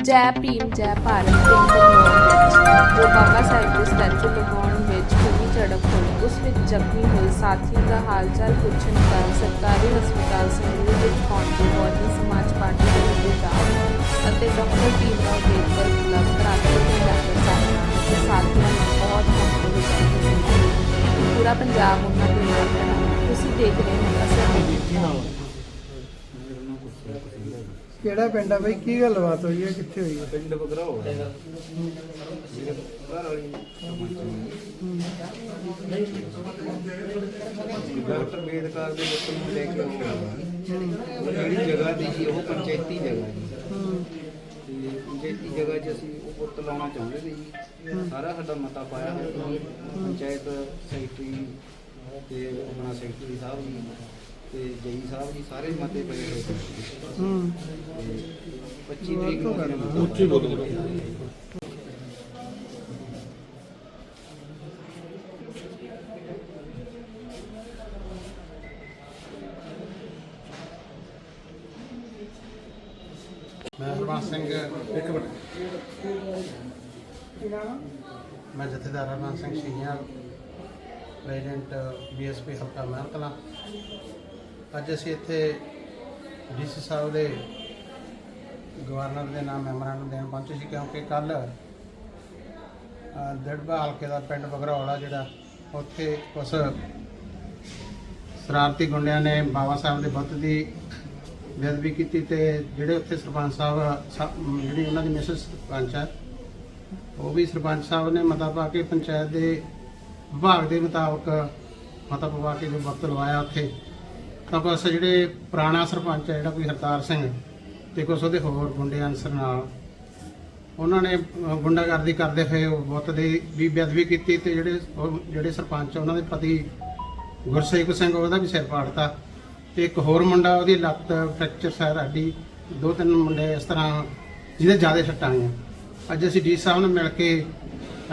ਜੈ ਭੀਮ, ਜੈ ਭਾਰਤ, ਪਿੰਡ ਨੌਂ ਵਿੱਚ। ਜੋ ਬਾਬਾ ਸਾਹਿਬ ਦੇ ਸਟੈਚੂ ਲਗਾਉਣ ਵਿੱਚ ਹੋਈ ਝੜਪ ਹੋਈ, ਉਸ ਵਿੱਚ ਜ਼ਖਮੀ ਹੋਏ ਸਾਥੀਆਂ ਦਾ ਹਾਲਚਾਲ ਪੁੱਛਣ ਕਾਰਨ ਸਰਕਾਰੀ ਹਸਪਤਾਲ ਸੰਗਰੂਰ ਵਿੱਚ ਪਹੁੰਚੇ ਬਹੁਜਨ ਸਮਾਜ ਪਾਰਟੀ ਦੇ ਨੇਤਾ ਅਤੇ ਡਾਕਟਰ ਭੀਮ ਰਾਓ ਅੰਬੇਦਕਰ ਕਲੱਬ ਕਰਾਚੀ ਦੇ ਡਾਕਟਰ ਸਾਹਿਬਾਨ ਅਤੇ ਸਾਥੀਆਂ ਨੂੰ ਬਹੁਤ ਹੌਸਲਾ ਦਿੱਤਾ ਪੂਰਾ ਪੰਜਾਬ ਉਹਨਾਂ ਦੇ ਨਾਲ ਤੁਸੀਂ ਦੇਖ ਰਹੇ ਹੋ ਅਸਰ ਕਿਹੜਾ ਪਿੰਡ ਆ ਬਈ? ਕੀ ਗੱਲਬਾਤ ਹੋਈ ਹੈ? ਕਿੱਥੇ ਹੋਈ ਹੈ? ਪਿੰਡ ਬਗਰਾਓ ਮੇਰੇ ਡਾਕਟਰ ਬੇਦਕਾਰ ਦੇ ਬੱਚੇ ਨੂੰ ਲੈ ਕੇ ਆਉਂਦਾ ਉਹ ਜਿਹੜੀ ਜਗ੍ਹਾ ਦੀ ਉਹ ਪੰਚਾਇਤੀ ਜਗ੍ਹਾ ਜੀ ਪੰਚਾਇਤੀ ਜਗ੍ਹਾ 'ਚ ਅਸੀਂ ਉਹ ਪੁੱਤ ਲਾਉਣਾ ਚਾਹੁੰਦੇ ਸੀ ਜੀ। ਸਾਰਾ ਸਾਡਾ ਮਤਾ ਪਾਇਆ ਹੋਇਆ ਪੰਚਾਇਤ ਸੈਕਟਰੀ ਤੇ ਆਪਣਾ ਸੈਕਟਰੀ ਸਾਹਿਬ ਜੀ, ਤੇ ਜਈ ਸਾਹਿਬ ਜੀ, ਸਾਰੇ ਮਤੇ ਪਏ ਹੋਏ ਹੂੰ 25 ਤਰੀਕ ਨੂੰ ਉੱਚੀ ਬੋਲੋ ਮੈਂ ਹਰਬੰਸ ਸਿੰਘ ਇੱਕ ਮਿੰਟ। ਮੈਂ ਜਥੇਦਾਰ ਹਰਬੰਸ ਸਿੰਘ ਸ਼ੀਹਾਂ ਪ੍ਰੈਜ਼ੀਡੈਂਟ ਬੀਐਸਪੀ ਹਲਕਾ ਮਹਿਲਕਲਾਂ ਅੱਜ ਅਸੀਂ ਇੱਥੇ ਡੀਸੀ ਸਾਹਿਬ ਦੇ ਗਵਰਨਰ ਦੇ ਨਾਮ ਮੈਮੋਰੰਡਮ ਦੇਣ ਪਹੁੰਚੇ ਸੀ ਕਿਉਂਕਿ ਕੱਲ ਦੜਬਾ ਹਲਕੇ ਦਾ ਪਿੰਡ ਬਗਰੌਲਾ ਜਿਹੜਾ, ਉੱਥੇ ਉਸ ਸ਼ਰਾਰਤੀ ਗੁੰਡਿਆਂ ਨੇ ਬਾਬਾ ਸਾਹਿਬ ਦੇ ਬੁੱਤ ਦੀ ਬੇਅਦਬੀ ਕੀਤੀ ਤੇ ਜਿਹੜੇ ਉੱਥੇ ਸਰਪੰਚ ਸਾਹਿਬ, ਸਾ- ਜਿਹੜੀ ਉਹਨਾਂ ਦੀ ਮਿਸਿਸ ਸਰਪੰਚ ਹੈ ਉਹ ਵੀ ਸਰਪੰਚ ਸਾਹਿਬ ਨੇ ਮਤਾ ਪਾ ਕੇ ਪੰਚਾਇਤ ਦੇ ਵਿਭਾਗ ਦੇ ਮੁਤਾਬਕ ਮਤਾ ਪਵਾ ਕੇ ਜੋ ਵਕਤ ਲਵਾਇਆ ਉੱਥੇ। ਤਾਂ ਬਸ ਜਿਹੜੇ ਪੁਰਾਣਾ ਸਰਪੰਚ ਹੈ ਜਿਹੜਾ ਕੋਈ ਹਰਤਾਰ ਸਿੰਘ ਤੇ ਕੁਛ ਉਹਦੇ ਹੋਰ ਗੁੰਡੇ ਅਨਸਰ ਨਾਲ ਉਹਨਾਂ ਨੇ ਗੁੰਡਾਗਰਦੀ ਕਰਦੇ ਹੋਏ ਉਹ ਬੁੱਤ ਦੀ ਵੀ ਬੇਅਦਬੀ ਕੀਤੀ ਤੇ ਜਿਹੜੇ ਉਹ ਜਿਹੜੇ ਸਰਪੰਚ ਉਹਨਾਂ ਦੇ ਪਤੀ ਗੁਰਸੇਵਕ ਸਿੰਘ ਉਹਦਾ ਵੀ ਸਿਰ ਪਾੜਤਾ ਤੇ ਇੱਕ ਹੋਰ ਮੁੰਡਾ ਉਹਦੀ ਲੱਤ ਫ੍ਰੈਕਚਰ ਸਾਰ ਹੱਡੀ, ਦੋ ਤਿੰਨ ਮੁੰਡੇ ਇਸ ਤਰ੍ਹਾਂ ਜਿਹਦੇ ਜ਼ਿਆਦਾ ਸੱਟਾਂ ਆਈਆਂ। ਅੱਜ ਅਸੀਂ ਡੀ ਸਾਹਿਬ ਨੂੰ ਮਿਲ ਕੇ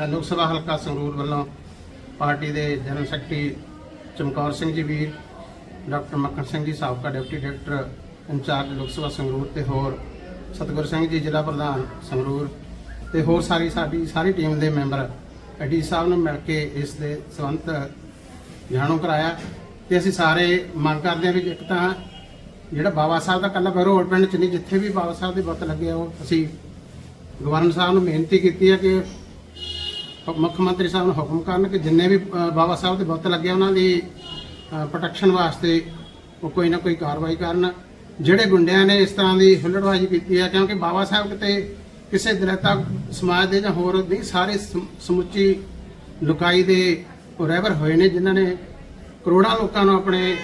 ਲੋਕ ਸਭਾ ਹਲਕਾ ਸੰਗਰੂਰ ਵੱਲੋਂ ਪਾਰਟੀ ਦੇ ਜਨਰਲ ਸੈਕਟਰੀ ਚਮਕੌਰ ਸਿੰਘ ਜੀ ਵੀਰ, ਡਾਕਟਰ ਮੱਖਣ ਸਿੰਘ ਜੀ, ਸਾਬਕਾ ਡਿਪਟੀ ਡਾਇਰੈਕਟਰ ਇੰਚਾਰਜ ਲੋਕ ਸਭਾ ਸੰਗਰੂਰ ਤੇ ਹੋਰ ਸਤਗੁਰ ਸਿੰਘ ਜੀ ਜ਼ਿਲ੍ਹਾ ਪ੍ਰਧਾਨ ਸੰਗਰੂਰ ਤੇ ਹੋਰ ਸਾਰੀ ਸਾਡੀ, ਸਾਰੀ ਟੀਮ ਦੇ ਮੈਂਬਰ ਐਡੀ ਸਾਹਿਬ ਨੂੰ ਮਿਲ ਕੇ ਇਸ ਦੇ ਸੰਬੰਧ ਜਾਣੂ ਕਰਾਇਆ ਤੇ ਅਸੀਂ ਸਾਰੇ ਮੰਗ ਕਰਦੇ ਹਾਂ ਵੀ ਇੱਕ ਤਾਂ ਜਿਹੜਾ ਬਾਬਾ ਸਾਹਿਬ ਦਾ ਕੱਲਾ ਬਰੋੜ ਪਿੰਡ ਚ ਨਹੀਂ, ਜਿੱਥੇ ਵੀ ਬਾਬਾ ਸਾਹਿਬ ਦੇ ਬੁੱਤ ਲੱਗੇ ਆ, ਉਹ ਅਸੀਂ ਗਵਰਨਰ ਸਾਹਿਬ ਨੂੰ ਬੇਨਤੀ ਕੀਤੀ ਹੈ ਕਿ ਮੁੱਖ ਮੰਤਰੀ ਸਾਹਿਬ ਨੂੰ ਹੁਕਮ ਕਰਨ ਕਿ ਜਿੰਨੇ ਵੀ ਬਾਬਾ ਸਾਹਿਬ ਦੇ ਬੁੱਤ ਲੱਗੇ ਉਹਨਾਂ ਦੀ ਪ੍ਰੋਟੈਕਸ਼ਨ ਵਾਸਤੇ ਉਹ ਕੋਈ ਨਾ ਕੋਈ ਕਾਰਵਾਈ ਕਰਨ। ਜਿਹੜੇ ਗੁੰਡਿਆਂ ਨੇ ਇਸ ਤਰ੍ਹਾਂ ਦੀ ਹੁੱਲੜਬਾਜ਼ੀ ਕੀਤੀ ਹੈ ਕਿਉਂਕਿ ਬਾਬਾ ਸਾਹਿਬ ਕਿਤੇ ਕਿਸੇ ਦਲਿਤਾ ਸਮਾਜ ਦੇ ਜਾਂ ਹੋਰ ਨਹੀਂ ਸਾਰੇ ਸਮ- ਸਮੁੱਚੀ ਲੁਕਾਈ ਦੇ ਰਹਿਬਰ ਹੋਏ ਨੇ ਜਿਨ੍ਹਾਂ ਨੇ ਕਰੋੜਾਂ ਲੋਕਾਂ ਨੂੰ ਆਪਣੇ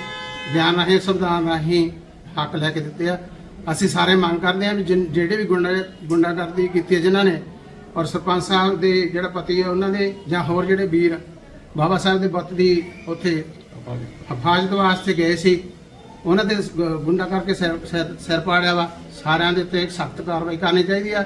ਬਿਆਨ ਰਾਹੀਂ ਸੰਵਿਧਾਨ ਰਾਹੀਂ ਹੱਕ ਲੈ ਕੇ ਦਿੱਤੇ ਆ। ਅਸੀਂ ਸਾਰੇ ਮੰਗ ਕਰਦੇ ਹਾਂ ਵੀ ਜਿਹੜੇ ਵੀ ਗੁੰਡਾ ਗੁੰਡਾਗਰਦੀ ਕੀਤੀ ਹੈ ਜਿਨ੍ਹਾਂ ਨੇ ਔਰ ਸਰਪੰਚ ਸਾਹਿਬ ਦੇ ਜਿਹੜਾ ਪਤੀ ਹੈ ਉਹਨਾਂ ਦੇ ਜਾਂ ਹੋਰ ਜਿਹੜੇ ਵੀਰ ਬਾਬਾ ਸਾਹਿਬ ਦੇ ਬੁੱਤ ਦੀ ਉੱਥੇ ਹਿਫਾਜ਼ਤ ਵਾਸਤੇ ਗਏ ਸੀ। ਉਹਨਾਂ 'ਤੇ ਗੁੰਡਾ ਕਰਕੇ ਸਿਰ ਸਿਰ- ਸਿਰ ਪਾੜਿਆ ਵਾ। ਸਾਰਿਆਂ ਦੇ ਉੱਤੇ ਸਖਤ ਕਾਰਵਾਈ ਕਰਨੀ ਚਾਹੀਦੀ ਆ।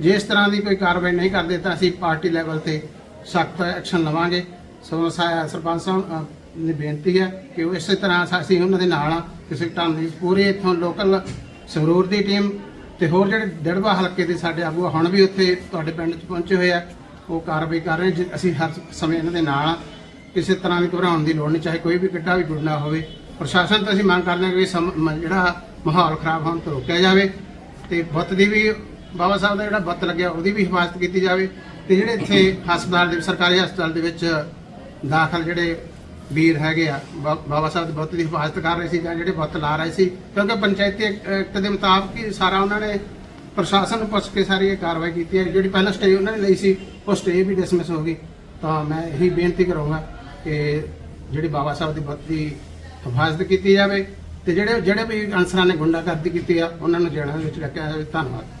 ਜੇ ਇਸ ਤਰ੍ਹਾਂ ਦੀ ਕੋਈ ਕਾਰਵਾਈ ਨਹੀਂ ਕਰਦੇ ਤਾਂ ਅਸੀਂ ਪਾਰਟੀ ਲੈਵਲ ਤੇ ਸਖਤ ਐਕਸ਼ਨ ਲਵਾਂਗੇ। ਸੋ ਸਾ- ਸਰਪੰਚ ਸਾਹਿਬ ਨੇ ਬੇਨਤੀ ਹੈ ਕਿ ਉਹ ਇਸੇ ਤਰ੍ਹਾਂ ਅਸੀਂ ਉਹਨਾਂ ਦੇ ਨਾਲ ਆ। ਕਿਸੇ ਢੰਗ ਦੀ ਪੂਰੇ ਇੱਥੋਂ ਲੋਕਲ ਸੰਗਰੂਰ ਦੀ ਟੀਮ ਤੇ ਹੋਰ ਜਿਹੜੇ ਡੜਵਾ ਹਲਕੇ ਦੇ ਸਾਡੇ ਆਗੂ ਆ, ਹੁਣ ਵੀ ਉੱਥੇ ਤੁਹਾਡੇ ਪਿੰਡ 'ਚ ਪਹੁੰਚੇ ਹੋਏ ਆ। ਉਹ ਕਾਰਵਾਈ ਕਰ ਰਹੇ ਜੀ- ਅਸੀਂ ਹਰ ਸਮੇਂ ਇਹਨਾਂ ਦੇ ਨਾਲ ਕਿਸੇ ਤਰ੍ਹਾਂ ਦੀ ਘਬਰਾਉਣ ਦੀ ਲੋੜ ਨਹੀਂ ਚਾਹੇ ਕੋਈ ਵੀ ਕਿੱਡਾ ਵੀ ਗੁੰਡਾ ਹੋਵੇ। ਪ੍ਰਸ਼ਾਸਨ ਤੋਂ ਅਸੀਂ ਮੰਗ ਕਰਦੇ ਹਾਂ ਕਿ ਸਮ- ਮ- ਜਿਹੜਾ ਮਾਹੌਲ ਖਰਾਬ ਹੋਣ ਤੋਂ ਰੋਕਿਆ ਜਾਵੇ ਤੇ ਬੁੱਤ ਦੀ ਵੀ ਬਾਬਾ ਸਾਹਿਬ ਦਾ ਜਿਹੜਾ ਬੁੱਤ ਲੱਗਿਆ ਉਹਦੀ ਵੀ ਹਿਫਾਜ਼ਤ ਕੀਤੀ ਜਾਵੇ ਤੇ ਜਿਹੜੇ ਇੱਥੇ ਹਸਪਤਾਲ ਦੇ, ਸਰਕਾਰੀ ਹਸਪਤਾਲ ਦੇ ਵਿੱਚ ਦਾਖਲ ਜਿਹੜੇ ਵੀਰ ਹੈਗੇ ਆ, ਬਾ- ਬਾਬਾ ਸਾਹਿਬ ਦੇ ਬੁੱਤ ਦੀ ਹਿਫਾਜ਼ਤ ਕਰ ਰਹੇ ਸੀ ਜਾਂ ਜਿਹੜੇ ਬੁੱਤ ਲਾ ਰਹੇ ਸੀ, ਕਿਉਂਕਿ ਪੰਚਾਇਤੀ ਐਕ- ਐਕਟ ਦੇ ਮੁਤਾਬਕ ਹੀ ਸਾਰਾ ਉਹਨਾਂ ਨੇ ਪ੍ਰਸ਼ਾਸਨ ਨੂੰ ਪੁੱਛ ਕੇ ਸਾਰੀ ਇਹ ਕਾਰਵਾਈ ਕੀਤੀ ਹੈ। ਜਿਹੜੀ ਪਹਿਲਾਂ ਸਟੇ ਉਹਨਾਂ ਨੇ ਲਈ ਸੀ, ਉਹ ਸਟੇ ਵੀ ਡਿਸਮਿਸ ਹੋ ਗਈ। ਤਾਂ ਮੈਂ ਇਹੀ ਬੇਨਤੀ ਕਰਾਂਗਾ ਕਿ ਜਿਹੜੀ ਬਾਬਾ ਸਾਹਿਬ ਦੀ ਬੁੱਤ ਦੀ ਹਿਫਾਜ਼ਤ ਕੀਤੀ ਜਾਵੇ ਤੇ ਜਿਹੜੇ ਜਿਹੜੇ ਵੀ ਅਨਸਰਾਂ ਨੇ ਗੁੰਡਾਗਰਦੀ ਕੀਤੀ ਆ, ਉਹਨਾਂ ਨੂੰ ਜੇਲ੍ਹਾਂ ਵਿੱਚ ਰੱਖਿਆ ਜਾਵੇ। ਧੰਨਵਾਦ।